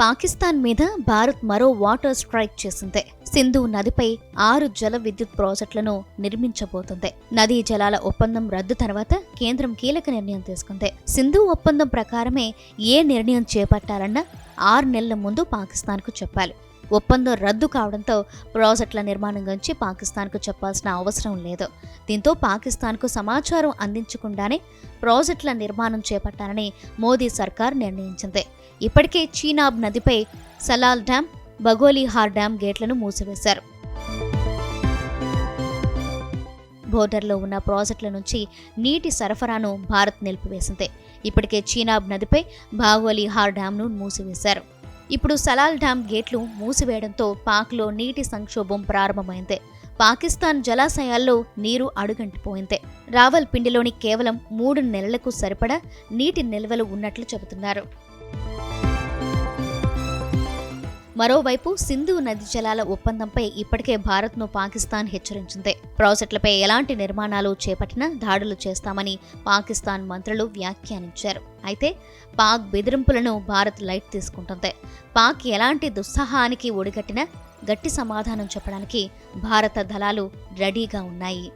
పాకిస్తాన్ మీద భారత్ మరో water strike చేసింది. సింధు నదిపై ఆరు జల విద్యుత్ ప్రాజెక్టులను నిర్మించబోతుంది. నదీ జలాల ఒప్పందం రద్దు తర్వాత కేంద్రం కీలక నిర్ణయం తీసుకుంది. సింధు ఒప్పందం ప్రకారమే ఏ నిర్ణయం చేపట్టాలన్నా ఆరు నెలల ముందు పాకిస్తాన్కు చెప్పాలి. ఒప్పందం రద్దు కావడంతో ప్రాజెక్టుల నిర్మాణం గురించి పాకిస్తాన్కు చెప్పాల్సిన అవసరం లేదు. దీంతో పాకిస్తాన్కు సమాచారం అందించకుండానే ప్రాజెక్టుల నిర్మాణం చేపట్టాలని మోదీ సర్కార్ నిర్ణయించింది. ఇప్పటికే చీనాబ్ నదిపై సలాల్ డ్యాం బగోలిహార్ డ్యాం గేట్లను మూసివేశారు. బోర్డర్లో ఉన్న ప్రాజెక్టుల నుంచి నీటి సరఫరాను భారత్ నిలిపివేసింది. ఇప్పటికే చీనాబ్ నదిపై బాగోలిహార్ డ్యాంను మూసివేశారు. ఇప్పుడు సలాల్ డ్యాం గేట్లు మూసివేయడంతో పాక్లో నీటి సంక్షోభం ప్రారంభమైంది. పాకిస్తాన్ జలాశయాల్లో నీరు అడుగంటిపోయింది. రావల్పిండిలోని కేవలం మూడు నెలలకు సరిపడా నీటి నిల్వలు ఉన్నట్లు చెబుతున్నారు. మరోవైపు సింధు నది జలాల ఒప్పందంపై ఇప్పటికే భారత్ను పాకిస్తాన్ హెచ్చరించింది. ప్రాజెక్టులపై ఎలాంటి నిర్మాణాలు చేపట్టినా దాడులు చేస్తామని పాకిస్తాన్ మంత్రులు వ్యాఖ్యానించారు. అయితే పాక్ బెదిరింపులను భారత్ లైట్ తీసుకుంటుంది. పాక్ ఎలాంటి దుస్సాహానికి ఒడిగట్టినా గట్టి సమాధానం చెప్పడానికి భారత దళాలు రెడీగా ఉన్నాయి.